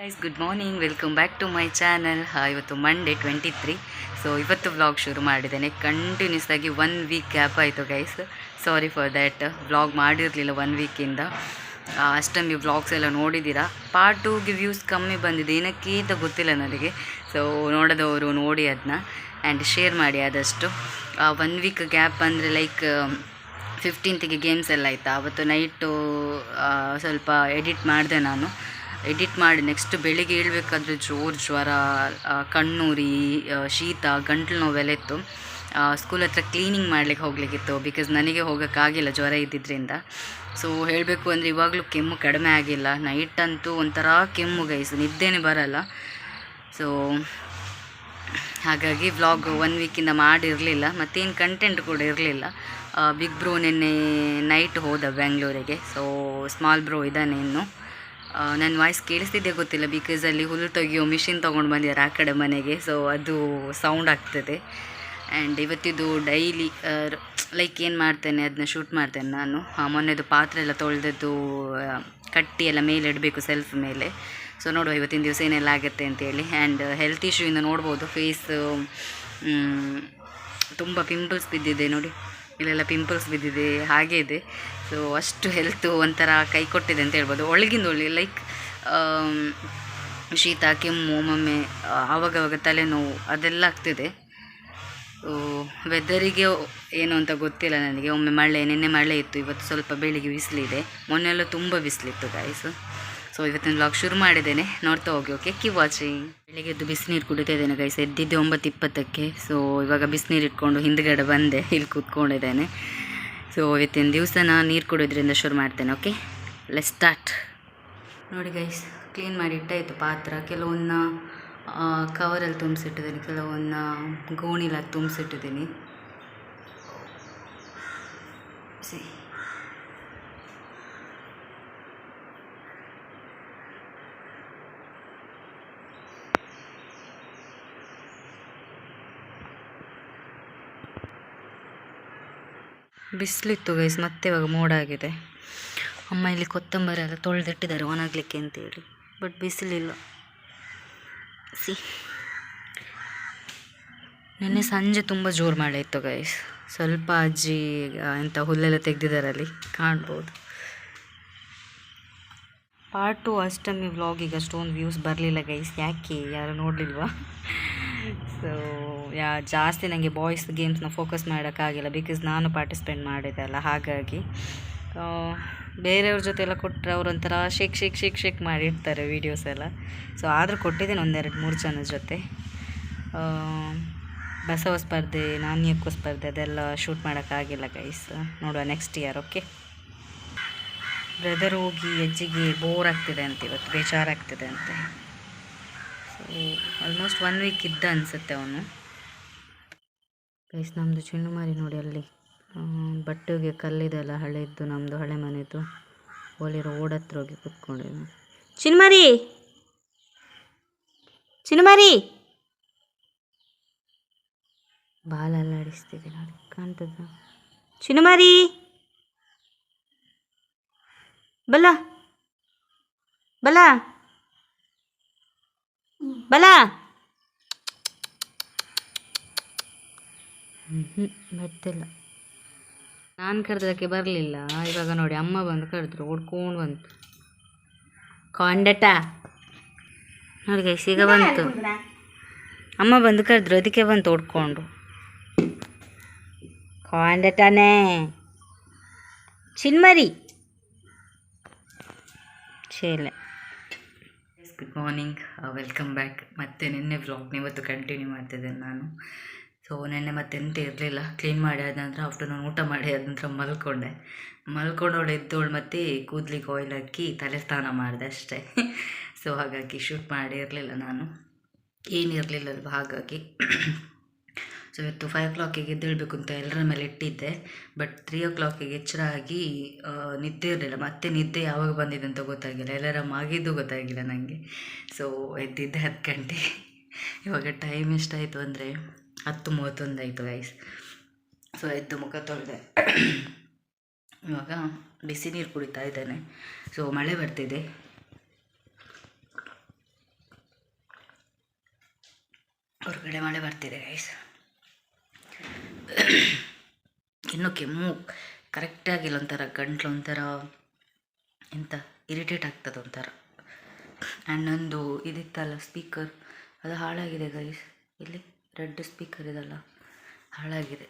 Guys good morning welcome back to my channel ಇವತ್ತು Monday twenty three so ಇವತ್ತು vlog ಶುರು ಮಾಡಿದ್ದೇನೆ. Continuous ಆಗಿ ಒನ್ ವೀಕ್ ಗ್ಯಾಪ್ ಆಯಿತು guys sorry for that vlog ಮಾಡಿರಲಿಲ್ಲ one ವೀಕಿಂದ ಅಷ್ಟೊಂದು ವ್ಲಾಗ್ಸ್ ಎಲ್ಲ ನೋಡಿದ್ದೀರಾ? ಪಾರ್ಟ್ ಟೂಗೆ ವ್ಯೂಸ್ ಕಮ್ಮಿ ಬಂದಿದೆ. ಏನಕ್ಕೆ ಅಂತ ಗೊತ್ತಿಲ್ಲ ನನಗೆ. ಸೊ ನೋಡೋದವರು ನೋಡಿ ಅದನ್ನ ಆ್ಯಂಡ್ ಶೇರ್ ಮಾಡಿ ಆದಷ್ಟು. ಒನ್ ವೀಕ್ ಗ್ಯಾಪ್ ಅಂದರೆ ಲೈಕ್ ಫಿಫ್ಟೀನ್ತಿಗೆ ಗೇಮ್ಸ್ ಎಲ್ಲ ಆಯಿತಾ? ಅವತ್ತು ನೈಟು ಸ್ವಲ್ಪ ಎಡಿಟ್ ಮಾಡಿದೆ ನಾನು. ಎಡಿಟ್ ಮಾಡಿ ನೆಕ್ಸ್ಟ್ ಬೆಳಿಗ್ಗೆ ಏಳಬೇಕಾದ್ರೆ ಜೋರು ಜ್ವರ ಕಣ್ಣೂರಿ ಶೀತ, ಗಂಟ್ಲು ನೋವೆಲ್ಲ ಇತ್ತು. ಸ್ಕೂಲ್ ಹತ್ರ ಕ್ಲೀನಿಂಗ್ ಮಾಡ್ಲಿಕ್ಕೆ ಹೋಗ್ಲಿಕ್ಕಿತ್ತು ಬಿಕಾಸ್ ನನಗೆ ಹೋಗೋಕ್ಕಾಗಿಲ್ಲ ಜ್ವರ ಇದ್ದಿದ್ದರಿಂದ ಸೊ ಹೇಳಬೇಕು ಅಂದರೆ ಇವಾಗಲೂ ಕೆಮ್ಮು ಕಡಿಮೆ ಆಗಿಲ್ಲ. ನೈಟ್ ಅಂತೂ ಒಂಥರ ಕೆಮ್ಮು ಗೈಸ್ ನಿದ್ದೆನೇ ಬರಲ್ಲ. ಸೊ ಹಾಗಾಗಿ ವ್ಲಾಗ್ ಒನ್ ವೀಕಿಂದ ಮಾಡಿರಲಿಲ್ಲ. ಮತ್ತೇನು ಕಂಟೆಂಟ್ ಕೂಡ ಇರಲಿಲ್ಲ. ಬಿಗ್ ಬ್ರೋ ನಿನ್ನೆ ನೈಟ್ ಹೋದ ಬೆಂಗಳೂರಿಗೆ ಸೊ ಸ್ಮಾಲ್ ಬ್ರೋ ಇದ್ದಾನೆ ಇನ್ನು. ನನ್ನ ವಾಯ್ಸ್ ಕೇಳಿಸ್ತಿದ್ದೆ ಗೊತ್ತಿಲ್ಲ ಬಿಕಾಸ್ ಅಲ್ಲಿ ಹುಲ್ಲು ತೆಗಿಯೋ ಮಿಷಿನ್ ತೊಗೊಂಡು ಬಂದಿದ್ದಾರೆ ಆ ಕಡೆ ಮನೆಗೆ. ಸೊ ಅದು ಸೌಂಡ್ ಆಗ್ತದೆ. ಆ್ಯಂಡ್ ಇವತ್ತಿದು ಡೈಲಿ ಲೈಕ್ ಏನು ಮಾಡ್ತೇನೆ ಅದನ್ನ ಶೂಟ್ ಮಾಡ್ತೇನೆ ನಾನು. ಮೊನ್ನೆದು ಪಾತ್ರೆ ಎಲ್ಲ ತೊಳೆದದ್ದು ಕಟ್ಟಿ ಎಲ್ಲ ಮೇಲೆ ಇಡಬೇಕು ಸೆಲ್ಫ್ ಮೇಲೆ. ಸೊ ನೋಡುವ ಇವತ್ತಿನ ದಿವಸ ಏನೆಲ್ಲ ಆಗುತ್ತೆ ಅಂತೇಳಿ ಆ್ಯಂಡ್ ಹೆಲ್ತ್ ಇಶ್ಯೂಯಿಂದ ನೋಡ್ಬೋದು. ಫೇಸ್ ತುಂಬ ಪಿಂಪಲ್ಸ್ ಬಿದ್ದಿದೆ ನೋಡಿ. ಇಲ್ಲೆಲ್ಲ ಪಿಂಪಲ್ಸ್ ಬಿದ್ದಿದೆ, ಹಾಗೆ ಇದೆ. ಸೊ ಅಷ್ಟು ಹೆಲ್ತು ಒಂಥರ ಕೈ ಕೊಟ್ಟಿದೆ ಅಂತ ಹೇಳ್ಬೋದು. ಒಳಗಿಂದ ಒಳ್ಳೆ ಲೈಕ್ ಶೀತ, ಕೆಮ್ಮು, ಒಮ್ಮೊಮ್ಮೆ ಆವಾಗವಾಗ ತಲೆನೋವು ಅದೆಲ್ಲ ಆಗ್ತಿದೆ. ಸೊ ವೆದರಿಗೆ ಏನು ಅಂತ ಗೊತ್ತಿಲ್ಲ ನನಗೆ. ಒಮ್ಮೆ ಮಳೆ, ನಿನ್ನೆ ಮಳೆ ಇತ್ತು, ಇವತ್ತು ಸ್ವಲ್ಪ ಬೆಳಿಗ್ಗೆ ಬಿಸಿಲಿದೆ. ಮೊನ್ನೆ ಎಲ್ಲ ತುಂಬ ಬಿಸಿಲಿತ್ತು ಗಾಯ್ಸ್ ಸೊ ಇವತ್ತಿನ ವ್ಲಾಗ್ ಶುರು ಮಾಡಿದ್ದೇನೆ. ನೋಡ್ತಾ ಹೋಗಿ ಓಕೆ ಕಿ ವಾಚಿಂಗ್ ಬೆಳಿಗ್ಗೆ ಎದ್ದು ಬಿಸಿನೀರು ಕುಡಿತಾ ಇದ್ದೇನೆ ಗೈಸ್ ಎದ್ದಿದ್ದೆ ಒಂಬತ್ತು ಇಪ್ಪತ್ತಕ್ಕೆ. ಸೊ ಇವಾಗ ಬಿಸಿನೀರು ಇಟ್ಕೊಂಡು ಹಿಂದ್ಗಡೆ ಬಂದೆ, ಇಲ್ಲಿ ಕೂತ್ಕೊಂಡಿದ್ದೇನೆ. ಸೊ, ಇವತ್ತಿನ ದಿವಸ ನಾನು ನೀರು ಕುಡಿಯೋದ್ರಿಂದ ಶುರು ಮಾಡ್ತೇನೆ ಓಕೆ ಲೆ ಸ್ಟಾರ್ಟ್ ನೋಡಿ ಗೈಸ್ ಕ್ಲೀನ್ ಮಾಡಿ ಇಟ್ಟಾಯಿತು ಪಾತ್ರ. ಕೆಲವನ್ನ ಕವರಲ್ಲಿ ತುಂಬಿಸಿಟ್ಟಿದ್ದೀನಿ ಕೆಲವನ್ನ ಗೋಣಿಲ ತುಂಬಿಸಿಟ್ಟಿದ್ದೀನಿ ಸಿ ಬಿಸಿಲಿತ್ತು ಗೈಸ್ ಮತ್ತೆ ಇವಾಗ ಮೋಡ ಆಗಿದೆ. ಅಮ್ಮ ಇಲ್ಲಿ ಕೊತ್ತಂಬರಿ ಎಲ್ಲ ತೊಳೆದಿಟ್ಟಿದ್ದಾರೆ, ಒಣಗಲಿಕ್ಕೆ ಅಂತೇಳಿ. ಬಟ್ ಬಿಸಿಲಿಲ್ಲ. ಸಿ ನಿನ್ನೆ ಸಂಜೆ ತುಂಬ ಜೋರು ಮಳೆ ಇತ್ತು ಗೈಸ್ ಸ್ವಲ್ಪ ಅಜ್ಜಿ ಎಂಥ ಹುಲ್ಲೆಲ್ಲ ತೆಗೆದಿದ್ದಾರೆ ಅಲ್ಲಿ. ಕಾಣ್ಬೋದು. ಪಾರ್ಟ್ ಟು ಅಷ್ಟಮಿ ವ್ಲಾಗಿಗೆ ಅಷ್ಟೊಂದು ವ್ಯೂಸ್ ಬರಲಿಲ್ಲ ಗೈಸ್ ಯಾಕೆ? ಯಾರು ನೋಡಲಿಲ್ವಾ? ಸೊ ಯಾ, ಜಾಸ್ತಿ ನನಗೆ ಬಾಯ್ಸ್ ಗೇಮ್ಸ್ನ ಫೋಕಸ್ ಮಾಡೋಕ್ಕಾಗಿಲ್ಲ ಬಿಕಾಸ್ ನಾನು ಪಾರ್ಟಿಸಿಪೇಟ್ ಮಾಡಿದೆ ಅಲ್ಲ, ಹಾಗಾಗಿ ಬೇರೆಯವ್ರ ಜೊತೆ ಎಲ್ಲ ಕೊಟ್ಟರೆ ಅವ್ರು ಒಂಥರ ಶೇಕ್ ಶೇಕ್ ಶೇಕ್ ಶೇಕ್ ಮಾಡಿರ್ತಾರೆ ವೀಡಿಯೋಸ್ ಎಲ್ಲ. ಸೊ ಆದರೂ ಕೊಟ್ಟಿದ್ದೀನಿ ಒಂದೆರಡು ಮೂರು ಜನ ಜೊತೆ. ಬಸವ ಸ್ಪರ್ಧೆ ನಾಣ್ಯಕ್ಕೂ ಸ್ಪರ್ಧೆ, ಅದೆಲ್ಲ ಶೂಟ್ ಮಾಡೋಕ್ಕಾಗಿಲ್ಲ ಗೈಸ್ ನೋಡುವ ನೆಕ್ಸ್ಟ್ ಇಯರ್ ಓಕೆ ಬ್ರದರ್ ಹೋಗಿ ಅಜ್ಜಿಗೆ ಬೋರ್ ಆಗ್ತಿದೆ ಅಂತ ಇವತ್ತು, ಬೇಜಾರಾಗ್ತಿದೆ ಅಂತೆ. ಸೊ ಆಲ್ಮೋಸ್ಟ್ ಒನ್ ವೀಕ್ ಇದ್ದ ಅನಿಸುತ್ತೆ ಅವನು. ಗೈಸ್ ನಮ್ಮದು ಚಿಣ್ಣುಮಾರಿ ನೋಡಿ ಅಲ್ಲಿ. ಬಟ್ಟೆಗೆ ಕಲ್ಲಿದೆಲ್ಲ ಹಳೆಯದ್ದು ನಮ್ಮದು ಹಳೆ ಮನೆದು. ರೋಡ್ ಹತ್ರ ಹೋಗಿ ಕೂತ್ಕೊಂಡಿದ್ದೆ. ಚಿನ್ಮಾರಿ ಚಿನ್ಮಾರಿ ಬಾಲ ಅಲ್ಲಾಡಿಸ್ತಿದೆ ನೋಡಿ, ಕಾಣ್ತದ? ಚಿನ್ಮಾರಿ ಬಲ ಬಲ ಬಲ ಹ್ಞೂ ಬರ್ತಿಲ್ಲ ನಾನು ಕರೆದಕ್ಕೆ ಬರಲಿಲ್ಲ. ಇವಾಗ ನೋಡಿ ಅಮ್ಮ ಬಂದು ಕರೆದ್ರು ಓಡ್ಕೊಂಡು ಬಂತು. ಕಾಂಡಟ. ನೋಡಿ ಗೈಸ್ ಈಗ ಬಂತು. ಅಮ್ಮ ಬಂದು ಕರೆದ್ರು ಅದಕ್ಕೆ ಬಂತು ಓಡ್ಕೊಂಡು ಕಾಂಡಟನೇ. ಚಿನ್ಮರಿ. ಚೇಲೆ ಗುಡ್ ಮಾರ್ನಿಂಗ್ ವೆಲ್ಕಮ್ ಬ್ಯಾಕ್ ಮತ್ತೆ ನಿನ್ನೆ ವ್ಲಾಗ್ನ ಇವತ್ತು ಕಂಟಿನ್ಯೂ ಮಾಡ್ತಿದ್ದೇನೆ ನಾನು. ಸೊ ನೆನ್ನೆ ಮತ್ತೆ ಎಂತ ಇರಲಿಲ್ಲ. ಕ್ಲೀನ್ ಮಾಡಿ ಆದ ನಂತರ ಆಫ್ಟರ್ನೂನ್ ಊಟ ಮಾಡಿ ಆದ ನಂತರ ಮಲ್ಕೊಂಡೆ. ಮಲ್ಕೊಂಡವಳು ಎದ್ದವಳು ಮತ್ತೆ ಕೂದಲಿಗೆ ಆಯಿಲ್ ಹಾಕಿ ತಲೆ ಸ್ನಾನ ಮಾಡಿದೆ ಅಷ್ಟೇ. ಸೊ ಹಾಗಾಗಿ ಶೂಟ್ ಮಾಡಿರಲಿಲ್ಲ ನಾನು. ಏನಿರಲಿಲ್ಲ ಅಲ್ವಾ, ಹಾಗಾಗಿ. ಸೊ ಇವತ್ತು ಫೈವ್ ಓ ಕ್ಲಾಕಿಗೆ ಎದ್ದೇಳಬೇಕು ಅಂತ ಎಲ್ಲರ ಮೇಲೆ ಇಟ್ಟಿದ್ದೆ. ಬಟ್ ತ್ರೀ ಓ ಕ್ಲಾಕಿಗೆ ಎಚ್ಚರ ಆಗಿ ನಿದ್ದೆ ಇರಲಿಲ್ಲ. ಮತ್ತೆ ನಿದ್ದೆ ಯಾವಾಗ ಬಂದಿದೆ ಅಂತ ಗೊತ್ತಾಗಿಲ್ಲ. ಎಲ್ಲರ ಮಾಗಿದ್ದು ಗೊತ್ತಾಗಿಲ್ಲ ನನಗೆ ಸೊ ಎದ್ದಿದ್ದೆ ಹತ್ತು ಗಂಟೆ. ಇವಾಗ ಟೈಮ್ ಎಷ್ಟಾಯಿತು ಅಂದರೆ ಹತ್ತು ಮೂವತ್ತೊಂದು ಆಯಿತು ಗೈಸ್ ಸೊ ಎದ್ದು ಮುಖ ತೊಳೆದೆ. ಇವಾಗ ಬಿಸಿ ನೀರು ಕುಡಿತಾ ಇದ್ದೇನೆ. ಸೊ ಮಳೆ ಬರ್ತಿದೆ. ಹೊರಗಡೆ ಮಳೆ ಬರ್ತಿದೆ ಗೈಸ್ ಇನ್ನು ಕೆಮ್ಮು ಕರೆಕ್ಟಾಗಿಲ್ಲ ಒಂಥರ, ಗಂಟ್ಲು ಒಂಥರ, ಎಂತ ಇರಿಟೇಟ್ ಆಗ್ತದೆ ಒಂಥರ. ಆ್ಯಂಡ್ ನಂದು ಇದಿತ್ತಲ್ಲ ಸ್ಪೀಕರ್ ಅದು ಹಾಳಾಗಿದೆ ಗೈಸ್ ಇಲ್ಲಿ? ರೆಡ್ ಸ್ಪೀಕರ್ ಇದೆಲ್ಲ ಹಾಳಾಗಿದೆ.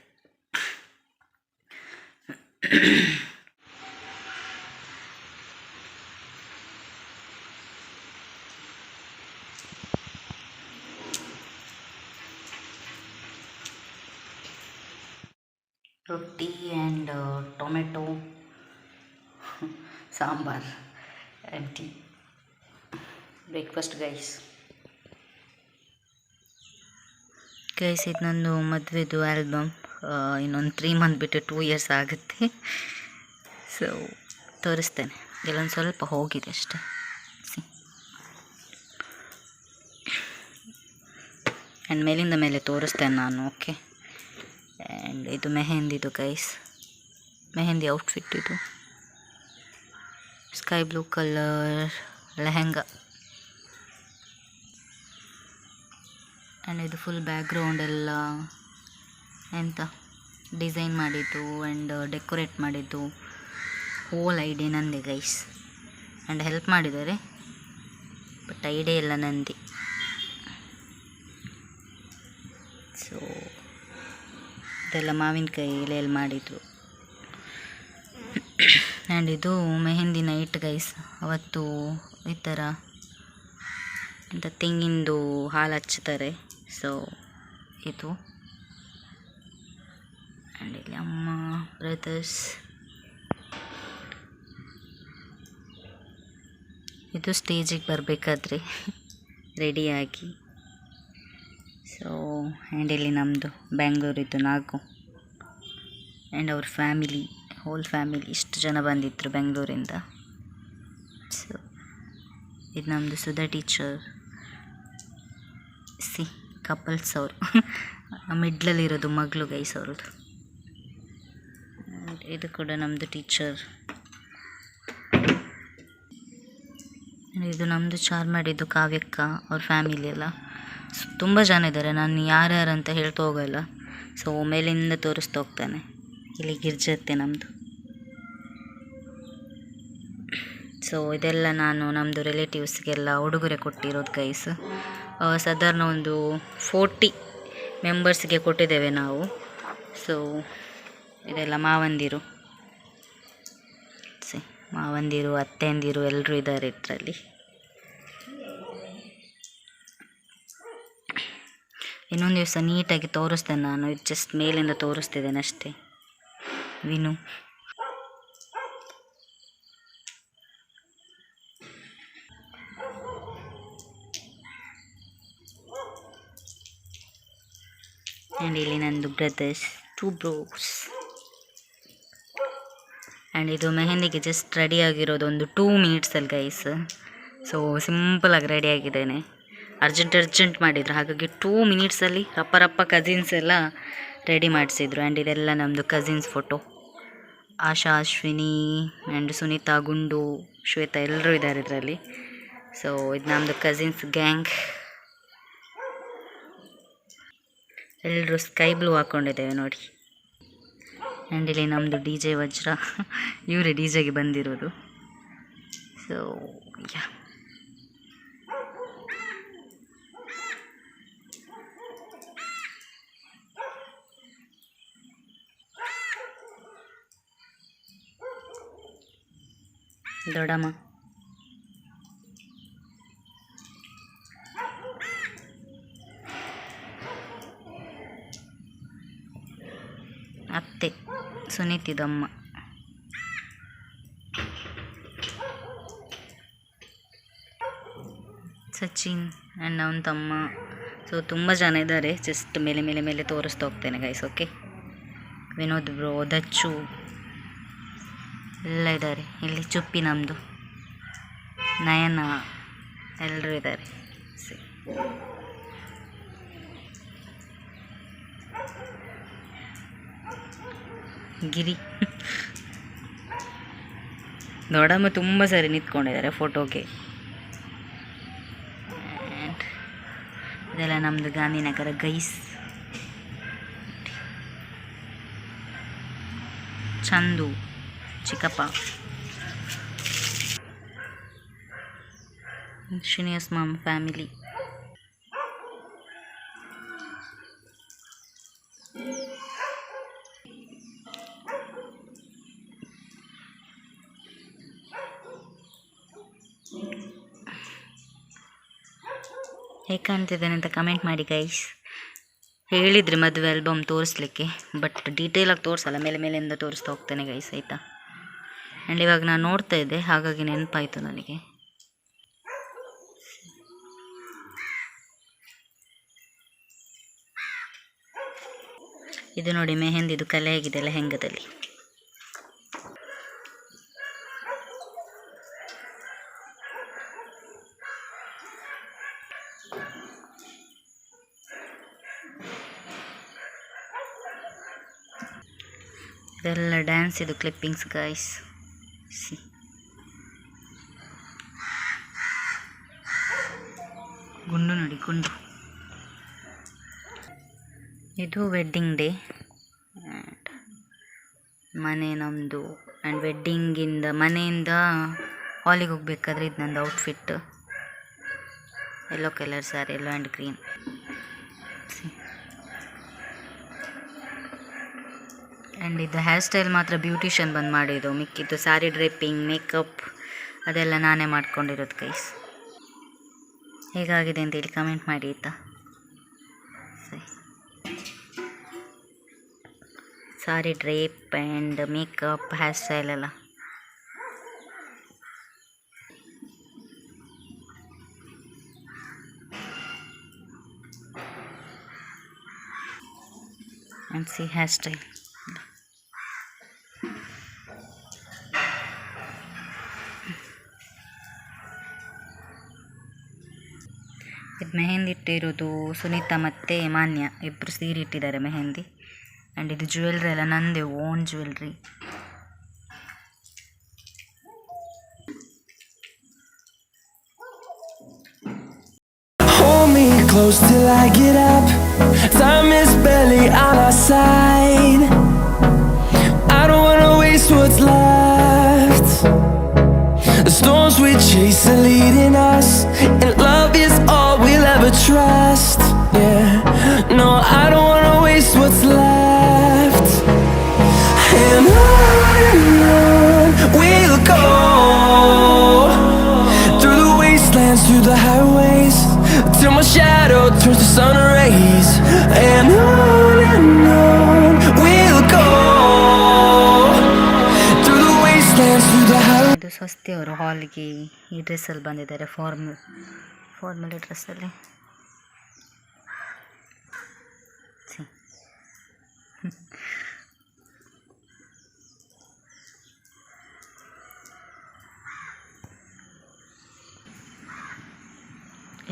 ರೊಟ್ಟಿ and tomato sambar and tea. Breakfast guys guys ಇದು ನಂದು ಮದುವೆದು ಆಲ್ಬಮ್ ಇನ್ನೊಂದು ತ್ರೀ ಮಂತ್ ಬಿಟ್ಟು ಟೂ ಇಯರ್ಸ್ ಆಗುತ್ತೆ. ಸೊ ತೋರಿಸ್ತೇನೆ. ಇಲ್ಲೊಂದು ಸ್ವಲ್ಪ ಹೋಗಿದೆ ಅಷ್ಟೆ. ಸಿ ಆ್ಯಂಡ್ ಮೇಲಿಂದ ಮೇಲೆ ತೋರಿಸ್ತೇನೆ ನಾನು ಓಕೆ ಆ್ಯಂಡ್ ಇದು ಮೆಹೆಂದಿದು ಗೈಸ್ ಮೆಹೆಂದಿ ಔಟ್ಫಿಟ್ ಇದು. Sky blue colour lehenga. And ಇದು ಫುಲ್ ಬ್ಯಾಕ್ಗ್ರೌಂಡ್ ಎಲ್ಲ ಎಂತ ಡಿಸೈನ್ ಮಾಡಿದ್ದು ಆ್ಯಂಡ್ ಡೆಕೋರೇಟ್ ಮಾಡಿದ್ದು ಹೋಲ್ ಐಡಿಯಾ ನಂದಿ ಗೈಸ್ ಆ್ಯಂಡ್ ಹೆಲ್ಪ್ ಮಾಡಿದ್ದಾರೆ ಬಟ್ ಐಡಿಯಾ ಎಲ್ಲ ನಂದಿ. ಸೊ ಇದೆಲ್ಲ ಮಾವಿನಕಾಯಿ ಎಲೆಯಲ್ಲಿ ಮಾಡಿದ್ದು ಆ್ಯಂಡ್ ಇದು ಮೆಹಂದಿ ನೈಟ್ ಗೈಸ್ ಅವತ್ತು ಈ ಥರ ಅಂತ ತೆಂಗಿಂದು ಹಾಲು ಹಚ್ತಾರೆ ಸೊ ಇದು ಆ್ಯಂಡ್ ಇಲ್ಲಿ ಅಮ್ಮ ಬ್ರದರ್ಸ್ ಇದು ಸ್ಟೇಜಿಗೆ ಬರಬೇಕಾದ್ರೆ ರೆಡಿಯಾಗಿ ಸೊ ಆ್ಯಂಡ್ ಇಲ್ಲಿ ನಮ್ಮದು ಬ್ಯಾಂಗ್ಳೂರಿದ್ದು ನಾಲ್ಕು ಆ್ಯಂಡ್ ಅವ್ರ ಫ್ಯಾಮಿಲಿ ಹೋಲ್ ಫ್ಯಾಮಿಲಿ ಇಷ್ಟು ಜನ ಬಂದಿದ್ದರು ಬೆಂಗಳೂರಿಂದ ಸೊ ಇದು ನಮ್ಮದು ಸುಧಾ ಟೀಚರ್ ಸಿ ಕಪಲ್ಸ್ ಅವರು. ಮಿಡ್ಲಲ್ಲಿರೋದು ಮಗಳು ಗೈಸ್ ಅವ್ರದ್ದು. ಇದು ಕೂಡ ನಮ್ಮದು ಟೀಚರ್. ಇದು ನಮ್ಮದು ಮಾಡಿದ್ದು ಕಾವ್ಯಕ್ಕ ಅವ್ರ ಫ್ಯಾಮಿಲಿ ಎಲ್ಲ. ತುಂಬ ಜನ ಇದ್ದಾರೆ. ನಾನು ಯಾರ್ಯಾರು ಅಂತ ಹೇಳ್ತಾ ಹೋಗಲ್ಲ. ಸೊ ಮೇಲಿಂದ ತೋರಿಸ್ತಾ ಹೋಗ್ತಾನೆ. ಇಲ್ಲಿ ಗಿರ್ಜತ್ತೆ ನಮ್ಮದು ಸೊ ಇದೆಲ್ಲ ನಾನು ನಮ್ಮದು ರಿಲೇಟಿವ್ಸ್ಗೆಲ್ಲ ಉಡುಗೊರೆ ಕೊಟ್ಟಿರೋದು ಗೈಸ್. ಸಾಧಾರಣ ಒಂದು ಫೋರ್ಟಿ ಮೆಂಬರ್ಸ್ಗೆ ಕೊಟ್ಟಿದ್ದೇವೆ ನಾವು. ಸೊ ಇದೆಲ್ಲ ಮಾವಂದಿರು. ಸಿ, ಮಾವಂದಿರು ಅತ್ತೆಯಂದಿರು ಎಲ್ಲರೂ ಇದ್ದಾರೆ ಇದರಲ್ಲಿ. ಇನ್ನೊಂದು ದಿವಸ ನೀಟಾಗಿ ತೋರಿಸ್ತೇನೆ ನಾನು. ಜಸ್ಟ್ ಮೇಲಿಂದ ತೋರಿಸ್ತಿದ್ದೇನೆ ಅಷ್ಟೇ. ವಿನು. ಇಲ್ಲಿ ನಂದು ಬ್ರದರ್ಸ್ ಟೂ ಬ್ರೋಸ್ ಆ್ಯಂಡ್ ಇದು ಮೆಹಂದಿಗೆ ಜಸ್ಟ್ ರೆಡಿ ಆಗಿರೋದು ಒಂದು ಟೂ ಮಿನಿಟ್ಸಲ್ಲಿ ಗೈಸ್ ಸೊ ಸಿಂಪಲಾಗಿ ರೆಡಿ ಆಗಿದ್ದೇನೆ. ಅರ್ಜೆಂಟ್ ಅರ್ಜೆಂಟ್ ಮಾಡಿದ್ರು. ಹಾಗಾಗಿ ಟೂ ಮಿನಿಟ್ಸಲ್ಲಿ ಅಪ್ಪರಪ್ಪ ರಪ್ಪ ಕಸಿನ್ಸ್ ಎಲ್ಲ ರೆಡಿ ಮಾಡಿಸಿದ್ರು. ಆ್ಯಂಡ್ ಇದೆಲ್ಲ ನಮ್ಮದು cousins photo Asha, Ashwini and Sunita, Gundu, Shweta ಎಲ್ಲರೂ ಇದ್ದಾರೆ ಇದರಲ್ಲಿ. ಸೊ ಇದು ನಮ್ಮದು ಕಸಿನ್ಸ್ ಗ್ಯಾಂಗ್ ಎಲ್ಲರೂ ಸ್ಕೈ ಬ್ಲೂ ಹಾಕ್ಕೊಂಡಿದ್ದೇವೆ ನೋಡಿ. ಆ್ಯಂಡ್ ಇಲ್ಲಿ ನಮ್ಮದು ಡಿ ಜೆ ವಜ್ರ. ಇವರೇ ಡಿ ಜೆಗೆ ಬಂದಿರೋದು. ಸೊ ಯಾ ದೊಡ್ಡಮ್ಮ. ಅತ್ತೆ, ಸುನೀತಿದಮ್ಮ. ಸಚಿನ್ ಆ್ಯಂಡ್ ಅವನ ತಮ್ಮ ಸೊ ತುಂಬ ಜನ ಇದ್ದಾರೆ. ಜಸ್ಟ್ ಮೇಲೆ ಮೇಲೆ ಮೇಲೆ ತೋರಿಸ್ತಾ ಹೋಗ್ತೇನೆ guys okay Vinod bro Dachchu. ಎಲ್ಲ ಇದ್ದಾರೆ. ಇಲ್ಲಿ ಚುಪ್ಪಿ ನಮ್ಮದು ನಯನ. ಎಲ್ಲರೂ ಇದ್ದಾರೆ. ಗಿರಿ. ದೊಡ್ಡಮ್ಮ ತುಂಬ ಸರಿ ನಿಂತ್ಕೊಂಡಿದ್ದಾರೆ ಫೋಟೋಗೆ ಇದೆಲ್ಲ ನಮ್ಮದು ಗಾಂಧಿನಗರ ಗೈಸ್. ಚಂದು, ಚಿಕ್ಕಪ್ಪ. ಶ್ರೀನಿವಾಸ್ ಮಾಮ್ ಫ್ಯಾಮಿಲಿ. ಹೇಗೆ ಕಾಣ್ತಿದ್ದೇನೆ ಅಂತ ಕಮೆಂಟ್ ಮಾಡಿ ಗೈಸ್ ಹೇಳಿದ್ರಿ ಮದುವೆ ಆಲ್ಬಮ್ ತೋರಿಸ್ಲಿಕ್ಕೆ ಬಟ್ ಡೀಟೇಲಾಗಿ ತೋರಿಸಲ್ಲ, ಮೇಲೆ ಮೇಲೆಯಿಂದ ತೋರಿಸ್ತಾ ಹೋಗ್ತೇನೆ ಗೈಸ್ ಆಯಿತಾ? ಆ್ಯಂಡ್ ಇವಾಗ ನಾನು ನೋಡ್ತಾ ಇದ್ದೆ, ಹಾಗಾಗಿ ನೆನಪಾಯಿತು ನನಗೆ. ಇದು ನೋಡಿ, ಮೆಹೆಂದಿದು ಕಲೆ ಆಗಿದೆ ಲೆಹೆಂಗದಲ್ಲಿ ಇದೆಲ್ಲ ಡ್ಯಾನ್ಸ್ ಇದು ಕ್ಲಿಪ್ಪಿಂಗ್ಸ್ ಗೈಸ್ ಸಿ. ಗುಂಡು ನೋಡಿ, ಗುಂಡು. ಇದು ವೆಡ್ಡಿಂಗ್ ಡೇ ಮನೆ ನಮ್ಮದು ಆ್ಯಂಡ್ ವೆಡ್ಡಿಂಗಿಂದ ಮನೆಯಿಂದ ಹಾಲಿಗೆ ಹೋಗ್ಬೇಕಾದ್ರೆ ಇದು ನಂದು outfit yellow colour saree yellow and green and ಇದು ಹೇರ್ ಸ್ಟೈಲ್ ಮಾತ್ರ ಬ್ಯೂಟಿಷಿಯನ್ ಬಂದು ಮಾಡಿದ್ದು. ಮಿಕ್ಕಿದ್ದು ಸ್ಯಾರಿ ಡ್ರೆಪ್ಪಿಂಗ್ ಮೇಕಪ್ ಅದೆಲ್ಲ ನಾನೇ ಮಾಡ್ಕೊಂಡಿರೋದು ಕೈಸ್ ಹೇಗಾಗಿದೆ ಅಂತ ಹೇಳಿ ಕಮೆಂಟ್ ಮಾಡಿ ಆಯಿತಾ? ಸರಿ. Saree drape and makeup hair style ಎಲ್ಲ. ಸಿ ಹೇರ್ ಮೆಹಂದಿ ಇಟ್ಟಿರೋದು ಸುನೀತಾ ಮತ್ತು ಮಾನ್ಯ ಇಬ್ಬರು ಸೇರಿ ಇಟ್ಟಿದ್ದಾರೆ ಮೆಹೆಂದಿ ಆ್ಯಂಡ್ ಇದು ಜ್ಯುವೆಲ್ರಿ ಎಲ್ಲ ನಂದೇ own jewellery close till I get up. Time is barely on our side. I don't wanna waste what's left. The storms we chase are leading till my shadow turns to sun rays. And on and on we'll go through the wastelands, through the highways. ಇದು ಸ್ವಸ್ತಿ ಅವರು ಹಾಲ್ಗೆ ಈ ಡ್ರೆಸ್ಸಲ್ಲಿ ಬಂದಿದ್ದಾರೆ formal formal ಡ್ರೆಸ್ಸಲ್ಲಿ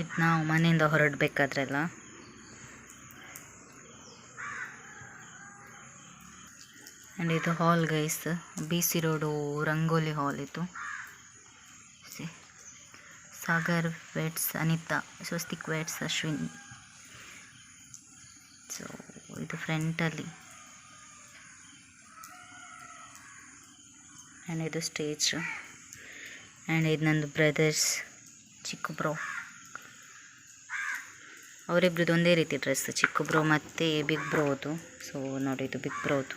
ಇದು ನಾವು ಮನೆಯಿಂದ ಹೊರಡಬೇಕಾದ್ರೆಲ್ಲ. And ಇದು hall guys B C road Rangoli hall ಇದು. Sagar, weds, Anita, Swastik weds, Ashwin. So ಇದು ಫ್ರಂಟಲ್ಲಿ ಆ್ಯಂಡ್ ಇದು ಸ್ಟೇಜ್ ಆ್ಯಂಡ್ ಇದು ನಂದು ಬ್ರದರ್ಸ್ ಚಿಕ್ಕ ಬ್ರೋ ಅವರಿಬ್ರದ್ದು ಒಂದೇ ರೀತಿ ಡ್ರೆಸ್ ಚಿಕ್ಕ ಬ್ರೋ ಮತ್ತು ಬಿಗ್ ಬ್ರೋದು ಸೊ ನೋಡಿ, ಇದು ಬಿಗ್ ಬ್ರೋದು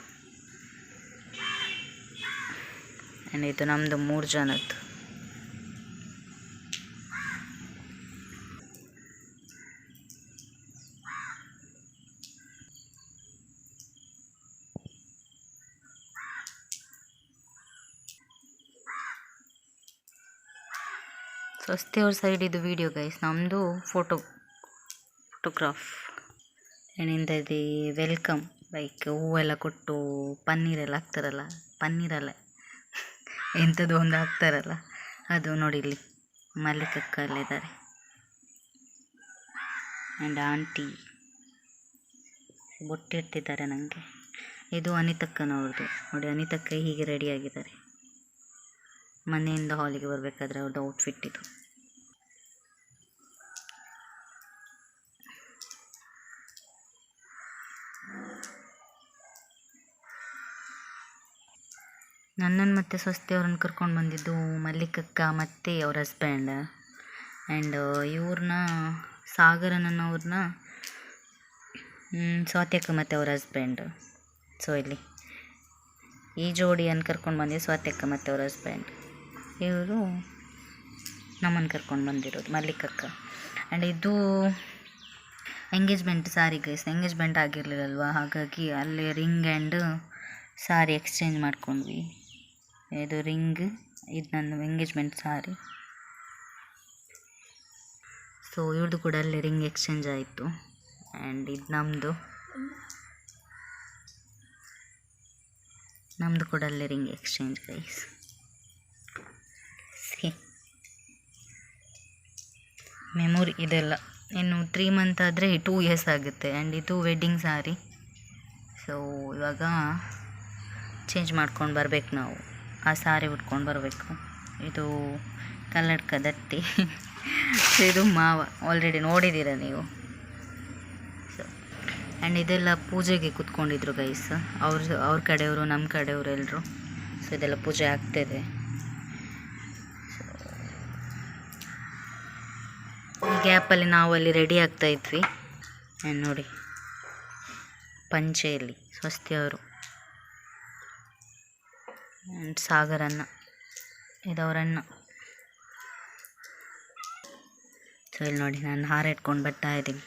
ಆ್ಯಂಡ್ ಇದು ನಮ್ಮದು ಮೂರು ಜನದ್ದು. ಸ್ವಸ್ತಿ ಅವ್ರ ಸೈಡ್ ಇದು ವಿಡಿಯೋ ಗೈಸ್ ನಮ್ಮದು ಫೋಟೋ ಫೋಟೋಗ್ರಾಫ್ ಏನಿಂದ ದಿ ವೆಲ್ಕಮ್ ಲೈಕ್ ಹೂವೆಲ್ಲ ಕೊಟ್ಟು ಪನ್ನೀರೆಲ್ಲ ಹಾಕ್ತಾರಲ್ಲ, ಪನ್ನೀರಲ್ಲ. ಎಂಥದ್ದು ಒಂದು ಹಾಕ್ತಾರಲ್ಲ, ಅದು ನೋಡಿ ಇಲ್ಲಿ ಮಲ್ಲಿಕಕ್ಕ ಅಲ್ಲಿದ್ದಾರೆ ಆ್ಯಂಡ್ ಆಂಟಿ ಬೊಟ್ಟಿಡ್ತಿದ್ದಾರೆ ನನಗೆ ಇದು ಅನಿತಕ್ಕನವ್ರದ್ದು. ನೋಡಿ, ಅನಿತಕ್ಕ ಹೀಗೆ ರೆಡಿಯಾಗಿದ್ದಾರೆ ಮನೆಯಿಂದ ಹಾಲಿಗೆ ಬರಬೇಕಾದ್ರೆ ಅವ್ರದ್ದು ಔಟ್ಫಿಟ್ ಇದು ನನ್ನನ್ನು ಮತ್ತು ಸ್ವಸ್ತಿ ಅವ್ರನ್ನ ಕರ್ಕೊಂಡು ಬಂದಿದ್ದು ಮಲ್ಲಿಕಕ್ಕ ಮತ್ತು ಅವ್ರ ಹಸ್ಬೆಂಡ್ ಆ್ಯಂಡ್ ಇವ್ರನ್ನ ಸಾಗರನನ್ನವ್ರನ್ನ ಸ್ವಾತ್ಯಕ್ಕ ಮತ್ತು ಅವ್ರ ಹಸ್ಬೆಂಡ್ ಸೊ ಇಲ್ಲಿ, ಈ ಜೋಡಿಯನ್ನು ಕರ್ಕೊಂಡು ಬಂದಿದ್ದು ಸ್ವಾತ್ಯಕ್ಕ ಮತ್ತು ಅವ್ರ ಹಸ್ಬೆಂಡ್ ಇವರು ನಮ್ಮನ್ನು ಕರ್ಕೊಂಡು ಬಂದಿರೋದು, ಮಲ್ಲಿಕಕ್ಕ. ಆ್ಯಂಡ್ ಇದು ಎಂಗೇಜ್ಮೆಂಟ್ ಸಾರಿ ಗೈಸ್ ಎಂಗೇಜ್ಮೆಂಟ್ ಆಗಿರಲಿಲ್ಲಲ್ವ? ಹಾಗಾಗಿ ಅಲ್ಲಿ ರಿಂಗ್ ಆ್ಯಂಡ್ ಸಾರಿ ಎಕ್ಸ್ಚೇಂಜ್ ಮಾಡ್ಕೊಂಡ್ವಿ. ಇದು ರಿಂಗ್, ಇದು ನನ್ನ ಎಂಗೇಜ್ಮೆಂಟ್ ಸಾರಿ ಸೊ ಇವ್ರದ್ದು ಕೂಡ ಅಲ್ಲಿ ರಿಂಗ್ ಎಕ್ಸ್ಚೇಂಜ್ ಆಯಿತು. ಆ್ಯಂಡ್ ಇದು ನಮ್ಮದು ನಮ್ಮದು ಕೂಡ ಅಲ್ಲಿ ring exchange guys see memory ಇದೆಲ್ಲ. ಇನ್ನು ತ್ರೀ ಮಂತ್ ಆದರೆ ಟೂ ಇಯರ್ಸ್ ಆಗುತ್ತೆ. ಆ್ಯಂಡ್ ಇದು ವೆಡ್ಡಿಂಗ್ ಸಾರಿ ಸೊ ಇವಾಗ ಚೇಂಜ್ ಮಾಡ್ಕೊಂಡು ಬರಬೇಕು ನಾವು. ಆ ಸಾರಿ ಉಟ್ಕೊಂಡು ಬರಬೇಕು. ಇದು ಕಲ್ಲಡ್ಕ ಸೊ ಇದು ಮಾವ. ಆಲ್ರೆಡಿ ನೋಡಿದ್ದೀರ ನೀವು? ಸೊ ಆ್ಯಂಡ್ ಇದೆಲ್ಲ ಪೂಜೆಗೆ ಕೂತ್ಕೊಂಡಿದ್ರು ಗೈಸ್ ಅವ್ರ ಅವ್ರ ಕಡೆಯವರು ನಮ್ಮ ಕಡೆಯವರು ಎಲ್ಲರೂ ಸೊ ಇದೆಲ್ಲ ಪೂಜೆ ಆಗ್ತಿದೆ. ಈ ಗ್ಯಾಪಲ್ಲಿ ನಾವು ಅಲ್ಲಿ ರೆಡಿ ಆಗ್ತಾ ಇದ್ವಿ. ನೋಡಿ, ಪಂಚೆಯಲ್ಲಿ ಸ್ವಸ್ತಿಯವರು ಆ್ಯಂಡ್ ಸಾಗರನ್ನ ಇದವರನ್ನ ಸೊ ಇಲ್ಲಿ ನೋಡಿ, ನಾನು ಹಾರ ಇಟ್ಕೊಂಡು ಬರ್ತಾ ಇದ್ದೀನಿ.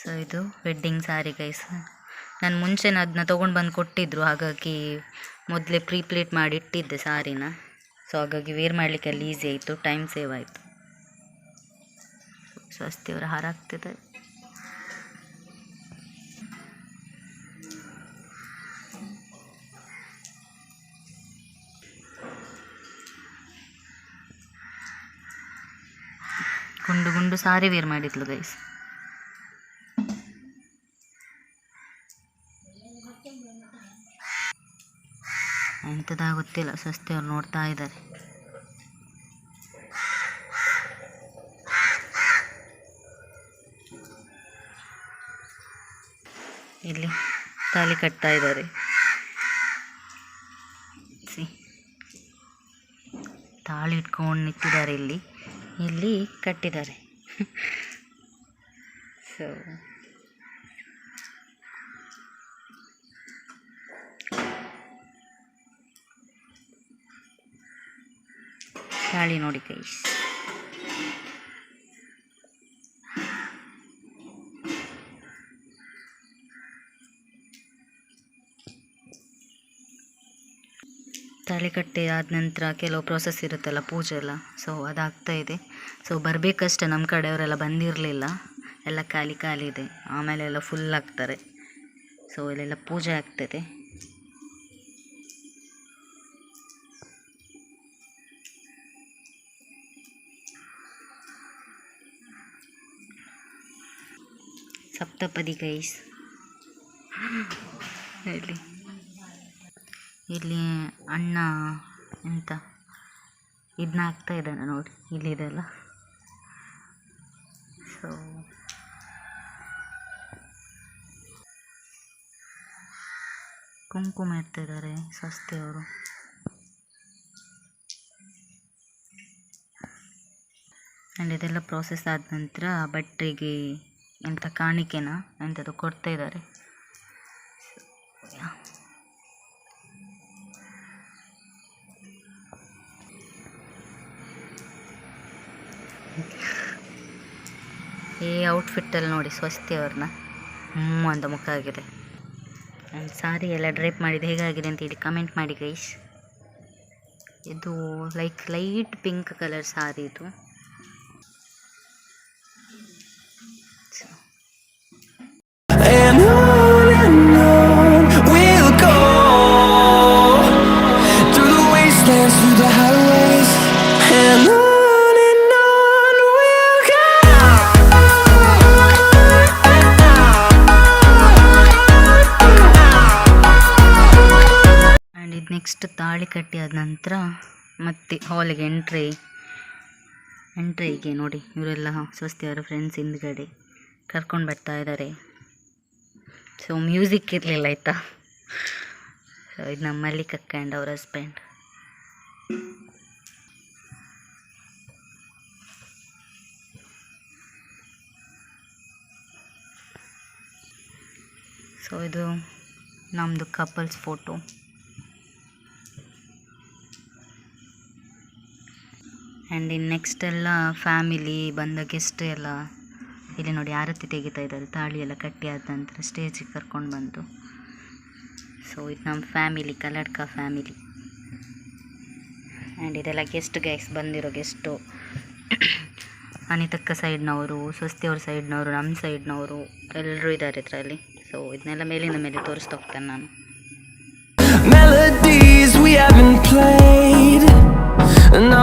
ಸೊ ಇದು ವೆಡ್ಡಿಂಗ್ ಸ್ಯಾರಿ ಗೈಸ್ ನಾನು ಮುಂಚೆನೇ ಅದನ್ನ ತೊಗೊಂಡು ಬಂದು ಕೊಟ್ಟಿದ್ದರು ಹಾಗಾಗಿ ಮೊದಲೇ ಪ್ರೀಪ್ಲೇಟ್ ಮಾಡಿ ಇಟ್ಟಿದ್ದೆ ಸಾರಿನ ಸೊ ಹಾಗಾಗಿ ವೇರ್ ಮಾಡಲಿಕ್ಕೆ ಅಲ್ಲಿ ಈಸಿ ಆಯಿತು ಟೈಮ್ ಸೇವ್ ಆಯಿತು. ಸ್ವಸ್ತಿಯವರ ಹಾರ ಆಗ್ತಿದೆ ಗುಂಡು ಗುಂಡು ಸಾರಿ ವೇರ್ ಮಾಡಿದ್ಲು ಗೈಸ್ ಎಂಥದ ಗೊತ್ತಿಲ್ಲ ಅವ್ರು ನೋಡ್ತಾ ಇದ್ದಾರೆ. ಇಲ್ಲಿ ತಾಲಿ ಕಟ್ತಾ ಇದ್ದಾರೆ. ತಾಳಿ ಇಟ್ಕೊಂಡು ನಿಂತಿದ್ದಾರೆ ಇಲ್ಲಿ. ಇಲ್ಲಿ ಕಟ್ಟಿದ್ದಾರೆ. ಸೊ ಗಾಳಿ ನೋಡಿ ಕೈಸ್ ತಾಳಿ ಕಟ್ಟಿ ಆದ ನಂತರ ಕೆಲವು ಪ್ರೊಸೆಸ್ ಇರುತ್ತಲ್ಲ, ಪೂಜೆ ಎಲ್ಲ. ಸೊ ಅದಾಗ್ತಾ ಇದೆ. ಸೊ ಬರಬೇಕಷ್ಟೆ ನಮ್ಮ ಕಡೆಯವರೆಲ್ಲ ಬಂದಿರಲಿಲ್ಲ. ಎಲ್ಲ ಖಾಲಿ ಖಾಲಿ ಇದೆ. ಆಮೇಲೆ ಎಲ್ಲ ಫುಲ್ ಆಗ್ತಾರೆ. ಸೊ ಇಲ್ಲೆಲ್ಲ ಪೂಜೆ ಆಗ್ತದೆ. ಸಪ್ತಪದಿ ಗೈಸ್ ಇಲ್ಲಿ. ಇಲ್ಲಿ ಅಣ್ಣ ಎಂತ? ಇದನ್ನ ಹಾಕ್ತಾ ಇದ್ದಾನೆ ನೋಡಿ ಇಲ್ಲಿದೆಲ್ಲ ಸೊ ಕುಂಕುಮ ಇಡ್ತಿದ್ದಾರೆ ಸಸ್ತಿಯವರು ಆ್ಯಂಡ್ ಇದೆಲ್ಲ ಪ್ರೋಸೆಸ್ ಆದ ನಂತರ ಭಟ್ರಿಗೆ ಎಂಥ ಕಾಣಿಕೆನ ಎಂಥದ್ದು ಕೊಡ್ತಾ ಇದ್ದಾರೆ. ಔಟ್ಫಿಟ್ಟಲ್ಲಿ ನೋಡಿ ಸ್ವಸ್ತಿ ಅವ್ರನ್ನ. ಹ್ಞೂ ಅಂತ ಮುಖ ಆಗಿದೆ. ಸಾರಿ ಎಲ್ಲ ಡ್ರೈಪ್ ಮಾಡಿದ್ದು ಹೇಗಾಗಿದೆ ಅಂತ ಹೇಳಿ ಕಮೆಂಟ್ ಮಾಡಿ ಗೈಸ್ ಇದು like light pink colour sari ಇದು. ನೆಕ್ಸ್ಟ್ ತಾಳಿ ಕಟ್ಟಿ ಆದ ನಂತರ ಮತ್ತೆ ಹಾಲಿಗೆ ಎಂಟ್ರಿ ಎಂಟ್ರಿಗೆ ನೋಡಿ, ಇವರೆಲ್ಲ ಸ್ವಸ್ತಿ ಅವರ ಫ್ರೆಂಡ್ಸ್ ಹಿಂದ್ಗಡೆ ಕರ್ಕೊಂಡು ಬರ್ತಾ ಇದ್ದಾರೆ ಸೊ ಮ್ಯೂಸಿಕ್ ಇರಲಿಲ್ಲ ಆಯಿತಾ? ಸೊ ಇದು ನಮ್ಮ ಮಲ್ಲಿಕಕ್ಕ ಆ್ಯಂಡ್ ಅವ್ರ ಹಸ್ಬೆಂಡ್ ಸೊ ಇದು ನಮ್ಮದು ಕಪಲ್ಸ್ ಫೋಟೋ ಆ್ಯಂಡ್ ಇನ್ನು ನೆಕ್ಸ್ಟ್ ಎಲ್ಲ ಫ್ಯಾಮಿಲಿ ಬಂದ ಗೆಸ್ಟ್ ಎಲ್ಲ ಇಲ್ಲಿ ನೋಡಿ ಆರತಿ ತೆಗಿತಾ ಇದ್ದಾರೆ. ತಾಳಿ ಎಲ್ಲ ಕಟ್ಟಿ ಆದ ನಂತರ ಸ್ಟೇಜಿಗೆ ಕರ್ಕೊಂಡು ಬಂದು. ಸೊ ಇದು ನಮ್ಮ ಫ್ಯಾಮಿಲಿ ಕಲ್ಲಡ್ಕ ಫ್ಯಾಮಿಲಿ ಆ್ಯಂಡ್ ಇದೆಲ್ಲ ಗೆಸ್ಟ್ ಗೈಸ್ ಬಂದಿರೋ ಗೆಸ್ಟು ಅನಿತಕ್ಕ ಸೈಡ್ನವರು ಸ್ವಸ್ತಿಯವ್ರ ಸೈಡ್ನವರು ನಮ್ಮ ಸೈಡ್ನವರು ಎಲ್ಲರೂ ಇದ್ದಾರೆ ಇದರಲ್ಲಿ. ಸೊ ಇದನ್ನೆಲ್ಲ ಮೇಲಿಂದ ಮೇಲೆ ತೋರಿಸ್ತಾ ಹೋಗ್ತೇನೆ ನಾನು. Melodies we haven't played. No,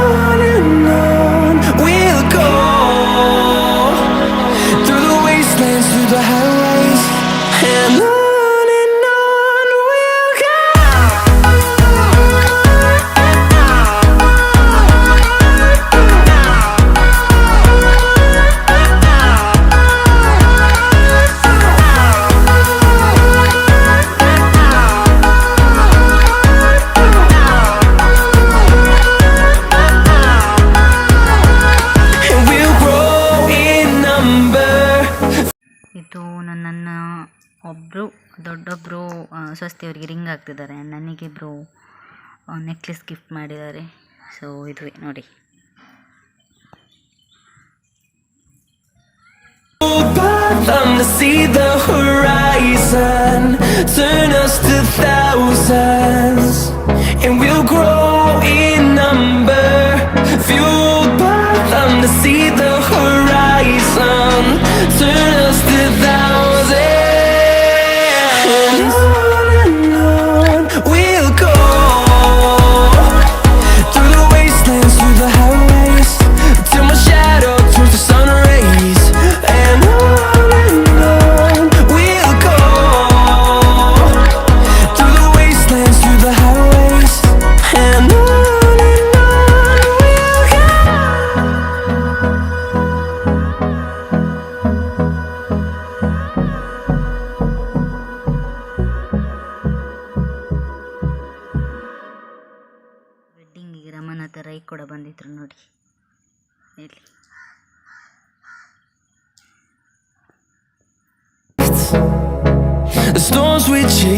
ಇದು ನನ್ನನ್ನು ಒಬ್ಬರು ದೊಡ್ಡೊಬ್ಬರು ಸ್ವಸ್ತಿಯವರಿಗೆ ರಿಂಗ್ ಆಗ್ತಿದ್ದಾರೆ ನನಗೆ ನನಗಿಬ್ಬರು ನೆಕ್ಲೆಸ್ ಗಿಫ್ಟ್ ಮಾಡಿದ್ದಾರೆ. ಸೊ ಇದುವೇ ನೋಡಿ. To see the horizon, sun. Turn us to thou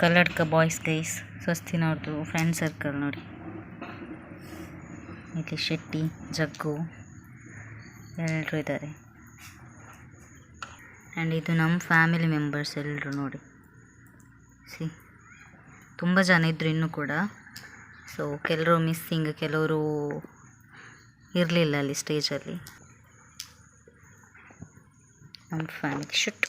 Kalladka boys guys ಸ್ವಸ್ತಿನವ್ರದ್ದು friend circle ನೋಡಿ. ಇಲ್ಲಿ ಶೆಟ್ಟಿ, ಜಗ್ಗು ಎಲ್ಲರೂ ಇದ್ದಾರೆ ಆ್ಯಂಡ್ ಇದು ನಮ್ಮ ಫ್ಯಾಮಿಲಿ ಮೆಂಬರ್ಸ್ ಎಲ್ಲರೂ ನೋಡಿ. ಸಿ ತುಂಬ ಜನ ಇದ್ದರು ಇನ್ನೂ ಕೂಡ. ಸೊ ಕೆಲವರು ಮಿಸ್ಸಿಂಗ್ ಕೆಲವರು ಇರಲಿಲ್ಲ ಅಲ್ಲಿ ಸ್ಟೇಜಲ್ಲಿ ನಮ್ಮ ಫ್ಯಾಮಿಲಿ ಶುಟ್.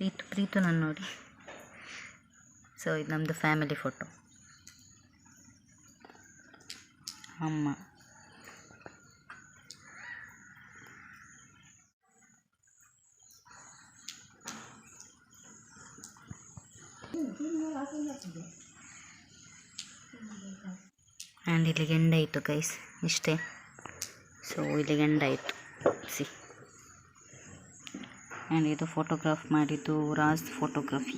ಪ್ರೀತು ಪ್ರೀತು ನಾನು ನೋಡಿ. ಸೊ ಇದು ನಮ್ಮದು ಫ್ಯಾಮಿಲಿ ಫೋಟೋ ಅಮ್ಮ. ಆ್ಯಂಡ್ ಇಲ್ಲಿಗೆ ಎಂಡ್ ಆಯಿತು ಗೈಸ್ ಇಷ್ಟೇ. ಸೊ ಇಲ್ಲಿಗೆ ಎಂಡ್ ಆಯಿತು. ಸಿ ಆ್ಯಂಡ್ ಇದು ಫೋಟೋಗ್ರಾಫ್ ಮಾಡಿದ್ದು ರಾಜ್ ಫೋಟೋಗ್ರಫಿ